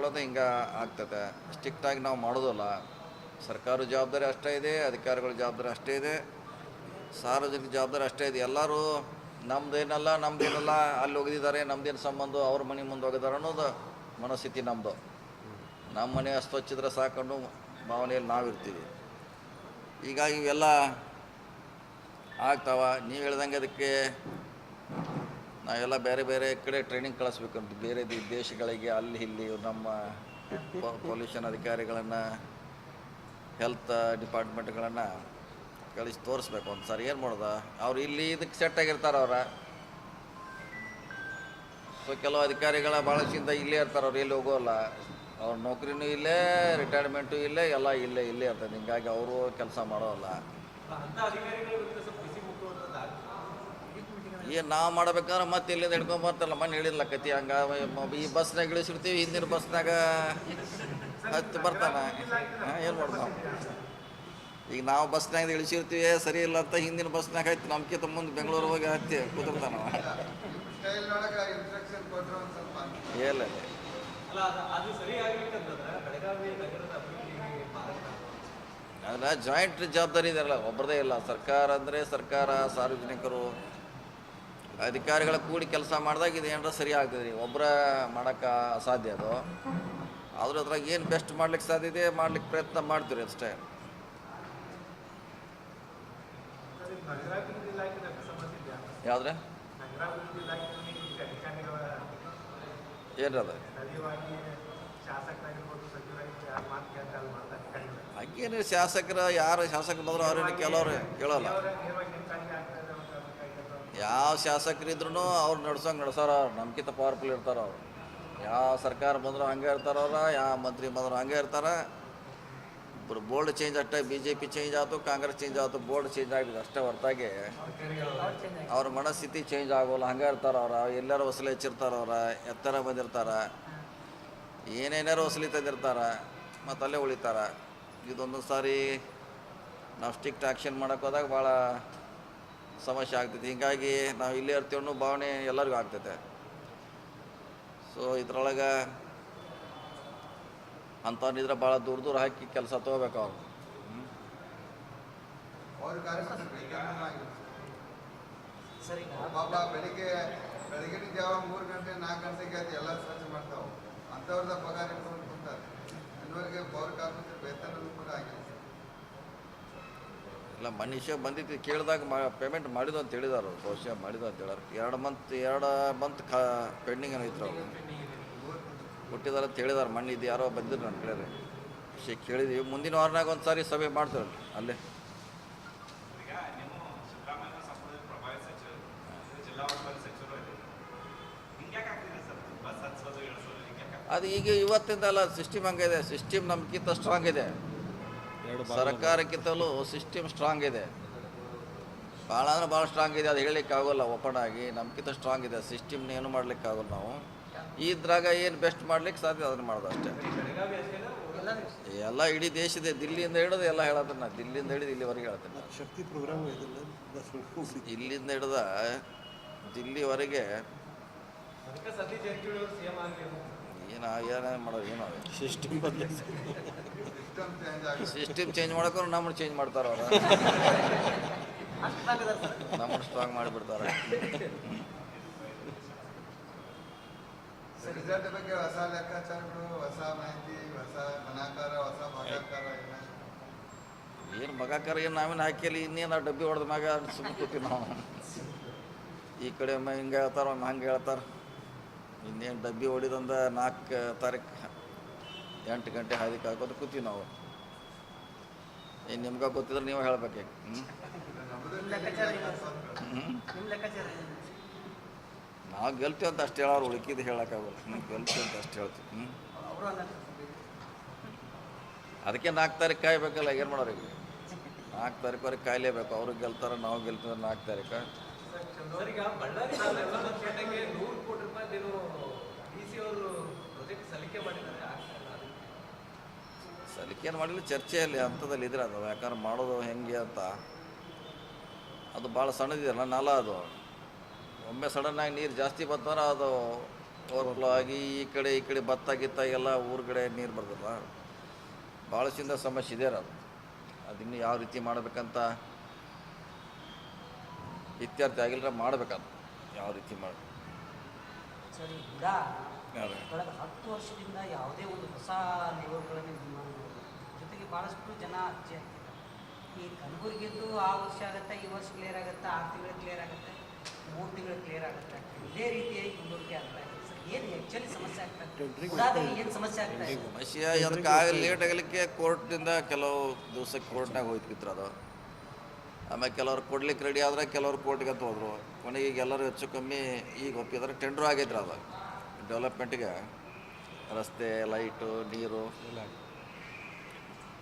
ಮಾಡೋದು ಹಿಂಗೆ ಆಗ್ತದೆ. ಸ್ಟ್ರಿಕ್ಟಾಗಿ ನಾವು ಮಾಡೋದಲ್ಲ. ಸರ್ಕಾರ ಜವಾಬ್ದಾರಿ ಅಷ್ಟೇ ಇದೆ, ಅಧಿಕಾರಿಗಳ ಜವಾಬ್ದಾರಿ ಅಷ್ಟೇ ಇದೆ, ಸಾರ್ವಜನಿಕ ಜವಾಬ್ದಾರಿ ಅಷ್ಟೇ ಇದೆ. ಎಲ್ಲರೂ ನಮ್ದೇನಲ್ಲ ನಮ್ದೇನಲ್ಲ, ಅಲ್ಲಿ ಹೋಗಿದ್ದಾರೆ, ನಮ್ದೇನು ಸಂಬಂಧ, ಅವ್ರ ಮನೆ ಮುಂದೆ ಹೋಗಿದ್ದಾರೆ ಅನ್ನೋದು ಮನಸ್ಥಿತಿ ನಮ್ಮದು ನಮ್ಮ ಮನೆ ಅಸ್ತೊಚ್ಚಿದ್ರೆ ಸಾಕೊಂಡು ಭಾವನೆಯಲ್ಲಿ ನಾವಿರ್ತೀವಿ ಹೀಗಾಗಿ ಇವೆಲ್ಲ ಆಗ್ತಾವ. ನೀವು ಹೇಳ್ದಂಗೆ ಅದಕ್ಕೆ ನಾವೆಲ್ಲ ಬೇರೆ ಬೇರೆ ಕಡೆ ಟ್ರೈನಿಂಗ್ ಕಳಿಸ್ಬೇಕಂತ. ಬೇರೆ ದೇಶಗಳಿಗೆ, ಅಲ್ಲಿ ಇಲ್ಲಿ ನಮ್ಮ ಪೊಲ್ಯೂಷನ್ ಅಧಿಕಾರಿಗಳನ್ನು ಹೆಲ್ತ್ ಡಿಪಾರ್ಟ್ಮೆಂಟ್ಗಳನ್ನು ಕಳಿಸಿ ತೋರಿಸ್ಬೇಕು ಒಂದು ಸರಿ. ಏನು ಮಾಡೋದ? ಅವ್ರು ಇಲ್ಲಿ ಇದಕ್ಕೆ ಸೆಟ್ ಆಗಿರ್ತಾರೆ ಅವ್ರ. ಸೊ ಕೆಲವು ಅಧಿಕಾರಿಗಳ ಭಾಳಷ್ಟಿಂದ ಇಲ್ಲೇ ಇರ್ತಾರೆ ಅವ್ರು, ಎಲ್ಲಿ ಹೋಗೋಲ್ಲ ಅವ್ರ ನೌಕರಿನೂ ಇಲ್ಲೇ ರಿಟೈರ್ಮೆಂಟು ಇಲ್ಲೇ, ಎಲ್ಲ ಇಲ್ಲೇ ಇಲ್ಲೇ ಇರ್ತದೆ ಹಿಂಗಾಗಿ ಅವರು ಕೆಲಸ ಮಾಡೋಲ್ಲ ಏನು ನಾವು ಮಾಡ್ಬೇಕಾದ್ರೆ ಮತ್ತೆ ಇಲ್ಲಿಂದ ಹಿಡ್ಕೊಂಡ್ ಬರ್ತಾರಲ್ಲ ಮನೆ ಹೇಳಿಲ್ಲ ಕತಿ ಹಂಗ ಈ ಬಸ್ನಾಗ ಇಳಿಸಿರ್ತೀವಿ ಹಿಂದಿನ ಬಸ್ನಾಗ ಹತ್ತಿ ಬರ್ತಾನೆ. ಏನು ಮಾಡೋದು ನಾವು? ಈಗ ನಾವು ಬಸ್ನಾಗ ಇಳಿಸಿರ್ತೀವಿ ಸರಿ ಇಲ್ಲ ಅಂತ ಹಿಂದಿನ ಬಸ್ನಾಗ ಹತ್ತಿ ನಮ್ಕಿಂತ ಮುಂದೆ ಬೆಂಗಳೂರು ಹೋಗಿ ಹತ್ತಿ ಕೂತಿರ್ತಾನ ಮಾರಕ ಅದನ್ನ ಜಾಯಿಂಟ್ ಜವಾಬ್ದಾರಿ ಇದೆಯಲ್ಲ ಒಬ್ಬರದೇ ಇಲ್ಲ. ಸರ್ಕಾರ ಅಂದರೆ ಸರ್ಕಾರ ಸಾರ್ವಜನಿಕರು ಅಧಿಕಾರಿಗಳ ಕೂಡಿ ಕೆಲಸ ಮಾಡಿದಾಗ ಇದು ಏನಾರ ಸರಿ ಆಗ್ತದೆ ರೀ ಒಬ್ಬರ ಮಾಡೋಕ್ಕೆ ಅಸಾಧ್ಯ ಅದು. ಆದರೂ ಅದ್ರಾಗ ಏನು ಬೆಸ್ಟ್ ಮಾಡ್ಲಿಕ್ಕೆ ಸಾಧ್ಯ ಇದೆ, ಮಾಡ್ಲಿಕ್ಕೆ ಪ್ರಯತ್ನ ಮಾಡ್ತೀವಿ ಅಷ್ಟೇ. ಯಾವ್ದ್ರೆ? ಏನದ ಹಂಗೇನು ಶಾಸಕರ, ಯಾರು ಶಾಸಕರು ಬಂದ್ರು ಅವ್ರೇನು ಕೆಲವ್ರು ಕೇಳೋಲ್ಲ ನೇರವಾಗಿ ನೇರವಾಗಿ ನೇಮಕಾತಿ ಆಗ್ತಾ ಇದೆ ಅಂತ ಅದಕ್ಕಾಗಿ ಯಾವ ಶಾಸಕರು ಇದ್ರೂ ಅವ್ರು ನಡ್ಸೋಂಗೆ ನಡ್ಸೋರ ನಮ್ಕಿಂತ ಪವರ್ಫುಲ್ ಇರ್ತಾರೆ ಅವ್ರು. ಯಾವ ಸರ್ಕಾರ ಬಂದರೂ ಹಂಗೆ ಅವ್ರು, ಯಾವ ಮಂತ್ರಿ ಬಂದರೂ ಹಂಗೆ ಇರ್ತಾರೆ. ಇಬ್ಬರು ಬೋರ್ಡ್ ಚೇಂಜ್ ಅಷ್ಟೇ ಬಿ ಜೆ ಪಿ ಚೇಂಜ್ ಆಯಿತು, ಕಾಂಗ್ರೆಸ್ ಚೇಂಜ್ ಆಯಿತು ಬೋರ್ಡ್ ಚೇಂಜ್ ಆಗಿದೆ ಅಷ್ಟೇ ಹೊರತಾಗಿ. ಅವ್ರ ಮನಸ್ಥಿತಿ ಚೇಂಜ್ ಆಗೋಲ್ಲ, ಹಂಗೆ ಇರ್ತಾರೆ ಅವ್ರ. ಎಲ್ಲರೂ ಹೆಚ್ಚಿರ್ತಾರೆ ಅವ್ರ, ಎತ್ತರ ಬಂದಿರ್ತಾರೆ. ಏನೇನಾರು ವಸೂಲಿ ತಂದಿರ್ತಾರೆ, ಮತ್ತು ಅಲ್ಲೇ ಉಳಿತಾರೆ. ಇದೊಂದು ಸಾರಿ ನಾವು ಸ್ಟ್ರಿಕ್ಟ್ ಆ್ಯಕ್ಷನ್ ಮಾಡೋಕೆ ಹೋದಾಗ ಭಾಳ ಸಮಸ್ಯೆ ಆಗ್ತೈತಿ ಹೀಗಾಗಿ ನಾವು ಇಲ್ಲೇ ಇರ್ತೀವಿ ಅನ್ನೋ ಭಾವನೆ ಎಲ್ಲರಿಗೂ ಆಗ್ತೈತೆ ಸೊ ಇದ್ರೊಳಗೆ ಅಂಥವ್ರಿದ್ರೆ ಭಾಳ ದೂರ ದೂರ ಹಾಕಿ ಕೆಲಸ ತೊಗೋಬೇಕು ಅವ್ರು. ಕಾರ್ಯಕ್ರಮ ಬೆಳಿಗ್ಗೆ ಪಾಪ ಬೆಳಿಗ್ಗೆ ಬೆಳಗಿನ ಜಾವ ಮೂರು ಗಂಟೆ ನಾಲ್ಕು ಗಂಟೆಗೆ ಅದು ಎಲ್ಲ ಸ್ವಚ್ಛ ಮಾಡ್ತಾವೆ. ಅಂಥವ್ರದ ಪಗಾರ ಇಟ್ಕೊಂಡು ಕುಂತಾರೆ. ಇನ್ನವರೆಗೆ ಪೌರ ಕಾರ್ಮಿಕರು ವೇತನ ಕೂಡ ಆಗಿಲ್ಲ. ಇಲ್ಲ ಮನುಷ್ಯ ಬಂದಿದ್ದು ಕೇಳಿದಾಗ ಮಾ ಪೇಮೆಂಟ್ ಮಾಡಿದ್ದು ಅಂತ ಹೇಳಿದಾರೆ ಅವ್ರು ಬಹುಶಃ ಮಾಡಿದ್ದು ಅಂತ ಹೇಳಾರ. ಎರಡು ಮಂತ್ ಎರಡು ಮಂತ್ ಕಾ ಪೆಂಡಿಂಗ್ ಏನೋ ಅವರು ಅವ್ರು ಕೊಟ್ಟಿದ್ದಾರೆ ಅಂತ ಹೇಳಿದಾರೆ ಮಣ್ಣು ಇದು ಯಾರೋ ಬಂದಿದ್ರು ನನ್ನ ಕಡೆ ವಿಷಯ ಕೇಳಿದ್ವಿ. ಮುಂದಿನ ವಾರನಾಗ ಒಂದು ಸಾರಿ ಸಭೆ ಮಾಡ್ತಾರೆ ಅಲ್ಲೇ? ಅದು ಈಗ ಇವತ್ತಿಂದ ಅಲ್ಲ ಸಿಸ್ಟಮ್ ಹಂಗಿದೆ ಸಿಸ್ಟಮ್ ನಮ್ಗಿಂತ ಸ್ಟ್ರಾಂಗ್ ಇದೆ. ಸರ್ಕಾರಕ್ಕಿಂತಲೂ ಸಿಸ್ಟಮ್ ಸ್ಟ್ರಾಂಗ್ ಇದೆ. ಭಾಳ ಅಂದ್ರೆ ಭಾಳ ಸ್ಟ್ರಾಂಗ್ ಇದೆ ಅದು ಹೇಳಲಿಕ್ಕೆ ಆಗೋಲ್ಲ ಓಪನ್ ಆಗಿ. ನಮ್ಗಿಂತ ಸ್ಟ್ರಾಂಗ್ ಇದೆ ಸಿಸ್ಟಮ್ನ ಏನು ಮಾಡ್ಲಿಕ್ಕೆ ಆಗೋಲ್ಲ ನಾವು. ಇದ್ರಾಗ ಏನು ಬೆಸ್ಟ್ ಮಾಡ್ಲಿಕ್ಕೆ ಸಾಧ್ಯ ಅದನ್ನು ಮಾಡೋದು ಅಷ್ಟೇ. ಎಲ್ಲ ಇಡೀ ದೇಶದ ದಿಲ್ಲಿಯಿಂದ ಹಿಡಿದು ಎಲ್ಲ ಹೇಳೋದನ್ನ ನಾನು. ದಿಲ್ಲಿಯಿಂದ ಹಿಡಿದು ಇಲ್ಲಿವರೆಗೆ ಹೇಳ್ತೀನಿ ಶಕ್ತಿ ಪ್ರೋಗ್ರಾಮ್ ಇಲ್ಲಿಂದ ಹಿಡ್ದ ದಿಲ್ಲಿವರೆಗೆ ಅದಕ್ಕೆ ಏನೇ ಏನೇನು ಮಾಡೋದು ಏನೋ ಸಿಸ್ಟಮ್ ಸಿಸ್ಟಮ್ ಚೇಂಜ್ ಮಾಡಕ್ಕೂ ಮಾಡೋಕೆ ನಮ್ಮನ್ನು ಚೇಂಜ್ ಮಾಡ್ತಾರೆ ಅವ್ರು. ನಮ್ಮನ್ನು ಸ್ಟ್ರಾಂಗ್ ಮಾಡಿಬಿಡ್ತಾರೆ. ರಿಸಲ್ಟ್ ಬಗ್ಗೆ ಹೊಸ ಲೆಕ್ಕಾಚಾರಗಳು ಹೊಸ ಮಾಹಿತಿ ಹೊಸ ಗಣಾಕಾರ ಹೊಸ ಭಾಗಾಕಾರ ಎಲ್ಲ ಏನು ಮಗಾಕಾರ ಏನು ನಾವೇನು ಹಾಕಿಲ್ಲ ಇನ್ನೇನು ಆ ಡಬ್ಬಿ ಹೊಡೆದ ಮಗ ಸುಮ್ಮನೆ ಕೂತೀವಿ ನಾವು. ಈ ಕಡೆ ಒಮ್ಮೆ ಹಿಂಗೆ ಹೇಳ್ತಾರೆ ಒಮ್ಮೆ ಹಂಗೆ ಹೇಳ್ತಾರೆ. ಇನ್ನೇನು ಡಬ್ಬಿ ಹೊಡಿದಂದ ನಾಲ್ಕು ತಾರೀಕು ಎಂಟು ಗಂಟೆ ಹಾದಿ ಹಾಕೋದು ಕೂತೀವಿ ನಾವು. ಏನು ನಿಮ್ಗೆ ಗೊತ್ತಿದ್ರೆ ನೀವು ಹೇಳ್ಬೇಕು ಹ್ಞೂ ನಾವು ಗೆಲ್ತೀವಿ ಅಂತ ಅಷ್ಟು ಹೇಳೋರು ಉಳಿಕಿದ್ದು ಹೇಳೋಕ್ಕಾಗಲ್ಲ. ನೀವು ಗೆಲ್ತೀವಿ ಅಂತ ಅಷ್ಟು ಹೇಳ್ತೀವಿ. ಹ್ಞೂ ಅದಕ್ಕೆ ನಾಲ್ಕು ತಾರೀಕು ಕಾಯ್ಬೇಕಲ್ಲ ಏನು ಮಾಡೋರು ಈಗ ನಾಲ್ಕು ತಾರೀಕುವರೆಗೆ ಕಾಯ್ಲೇಬೇಕು. ಅವರು ಗೆಲ್ತಾರೆ ನಾವು ಗೆಲ್ತೀವಿ ನಾಲ್ಕು ತಾರೀಕು. ಸರ್ ಈಗ ಬಳ್ಳಾರಿ ಸಲಿಕೇನು ಮಾಡಿಲ್ಲ ಚರ್ಚೆಯಲ್ಲಿ ಹಂತದಲ್ಲಿ ಇದ್ರೆ ಅದು ಯಾಕಂದ್ರೆ ಮಾಡೋದು ಹೆಂಗೆ ಅಂತ. ಅದು ಭಾಳ ಸಣ್ಣದಿದೆಯಲ್ಲ ನಾಲ ಅದು. ಒಮ್ಮೆ ಸಡನ್ನಾಗಿ ನೀರು ಜಾಸ್ತಿ ಬಂತಂದ್ರೆ ಅದು ಓವರ್ಫ್ಲೋ ಆಗಿ ಈ ಕಡೆ ಈ ಕಡೆ ಭತ್ತ ಗಿತ್ತ ಎಲ್ಲ ಊರ ಕಡೆ ನೀರು ಬರ್ತಲ್ಲ ಭಾಳಷ್ಟಿಂದ ಸಮಸ್ಯೆ ಇದೆ ಅದು. ಅದನ್ನು ಯಾವ ರೀತಿ ಮಾಡಬೇಕಂತ ಇತ್ಯರ್ಥಿ ಆಗಿಲ್ಲ ಮಾಡ್ಬೇಕದು. ಯಾವ ರೀತಿ ಮಾಡಿ. ಹತ್ತು ವರ್ಷದಿಂದ ಯಾವುದೇ ಒಂದು ಹೊಸ ಜೊತೆಗೆ ಭಾಳಷ್ಟು ಜನ ಅರ್ಜಿ ಹಾಕ್ತಿದ್ದಾರೆ. ಈ ಕಲಬುರಗಿದ್ದು ಆ ವರ್ಷ ಆಗುತ್ತೆ ಈ ವರ್ಷ ಕ್ಲಿಯರ್ ಆಗುತ್ತೆ ಆರು ತಿಂಗಳು ಕ್ಲಿಯರ್ ಆಗುತ್ತೆ ಮೂರು ತಿಂಗಳು ಕ್ಲಿಯರ್ ಆಗುತ್ತೆ ಇದೇ ರೀತಿಯಾಗಿ ಮುಂದೂಡಿಕೆ ಆಗ್ತಾ ಇದೆ. ಏನು ಆ್ಯಕ್ಚುಲಿ ಸಮಸ್ಯೆ ಆಗ್ತಾ ಇದೆ? ಏನು ಸಮಸ್ಯೆ ಆಗ್ತಾ ಇದೆ? ಸಮಸ್ಯೆ ಅದಕ್ಕೆ ಲೇಟ್ ಆಗಲಿಕ್ಕೆ ಕೋರ್ಟ್ನಿಂದ ಕೆಲವು ದಿವಸಕ್ಕೆ ಕೋರ್ಟ್ನಾಗ ಹೋಯ್ತಿತ್ತು ಅದು. ಆಮೇಲೆ ಕೆಲವ್ರು ಕೊಡ್ಲಿಕ್ಕೆ ರೆಡಿ ಆದ್ರೆ ಕೆಲವ್ರು ಕೋರ್ಟ್ಗೆ ಅಂತ ಹೋದ್ರು. ಕೊನೆಗೆ ಈಗ ಎಲ್ಲರೂ ಹೆಚ್ಚು ಕಮ್ಮಿ ಈಗ ಒಪ್ಪಿದ್ರೆ ಟೆಂಡ್ರು ಆಗೈತ್ರಿ ಅದು ಡೆವಲಪ್ಮೆಂಟ್ಗೆ ರಸ್ತೆ ಲೈಟು ನೀರು.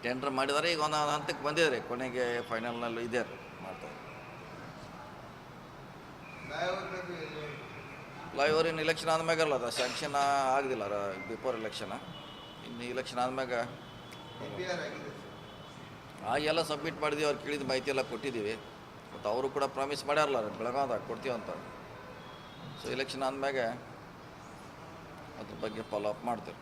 ಟೆಂಡ್ರ್ ಮಾಡಿದರೆ ಈಗ ಒಂದೊಂದು ಹಂತಕ್ಕೆ ಬಂದಿದೆ ರೀ ಕೊನೆಗೆ ಫೈನಲ್ನಲ್ಲೂ ಇದೆ ಮಾಡ್ತಾರೆ ಫ್ಲೈಓವರ್ ಇನ್ನು ಇಲೆಕ್ಷನ್ ಆದಮ್ಯಾಗ ಅಲ್ಲ, ಅದು ಸ್ಯಾಂಕ್ಷನ್ ಆಗದಿಲ್ಲ ಬಿಫೋರ್ ಇಲೆಕ್ಷನ್ ಇನ್ನು ಇಲೆಕ್ಷನ್ ಆದಮ್ಯಾಗ ಆಗೆಲ್ಲ ಸಬ್ಮಿಟ್ ಮಾಡಿದ್ವಿ, ಅವ್ರು ಕೇಳಿದ ಮಾಹಿತಿ ಎಲ್ಲ ಕೊಟ್ಟಿದ್ದೀವಿ. ಮತ್ತು ಅವರು ಕೂಡ ಪ್ರಾಮಿಸ್ ಮಾಡ್ಯಾರಲ್ಲ ಕೊಡ್ತೀವಿ ಅಂತ. ಸೊ ಇಲೆಕ್ಷನ್ ಆದಮ್ಯಾಗ ಅದ್ರ ಬಗ್ಗೆ ಫಾಲೋ ಅಪ್ ಮಾಡ್ತೀವಿ.